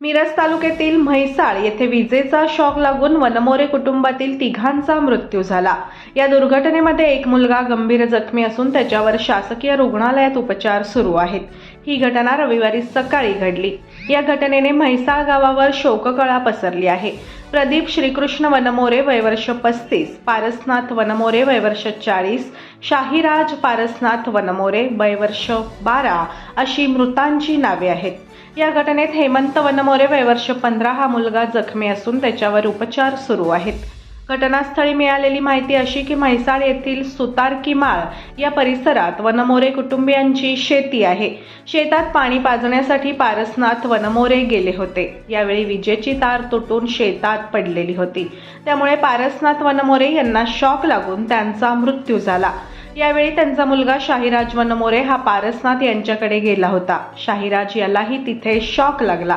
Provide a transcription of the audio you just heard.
मिरज तालुक्यातील म्हैसाळ येथे विजेचा शॉक लागून वनमोरे कुटुंबातील तिघांचा मृत्यू झाला. या दुर्घटनेमध्ये एक मुलगा गंभीर जखमी असून त्याच्यावर शासकीय रुग्णालयात उपचार सुरू आहेत. ही घटना रविवारी सकाळी घडली. या घटनेने म्हैसाळ गावावर शोककळा पसरली आहे. प्रदीप श्रीकृष्ण वनमोरे वयवर्ष पस्तीस पारसनाथ वनमोरे वयवर्ष चाळीस शाहीराज पारसनाथ वनमोरे वयवर्ष बारा अशी मृतांची नावे आहेत. या घटनेत हेमंत वनमोरे वयवर्ष पंधरा हा मुलगा जखमी असून त्याच्यावर उपचार सुरू आहेत. घटनास्थळी मिळालेली माहिती अशी की म्हैसाळ येथील सुतारकीमाळ या परिसरात वनमोरे कुटुंबियांची शेती आहे. शेतात पाणी पाजण्यासाठी पारसनाथ वनमोरे गेले होते. यावेळी विजेची तार तुटून शेतात पडलेली होती. त्यामुळे पारसनाथ वनमोरे यांना शॉक लागून त्यांचा मृत्यू झाला. यावेळी त्यांचा मुलगा शाहीराज वनमोरे हा पारसनाथ यांच्याकडे गेला होता. शाहीराज यालाही तिथे शॉक लागला.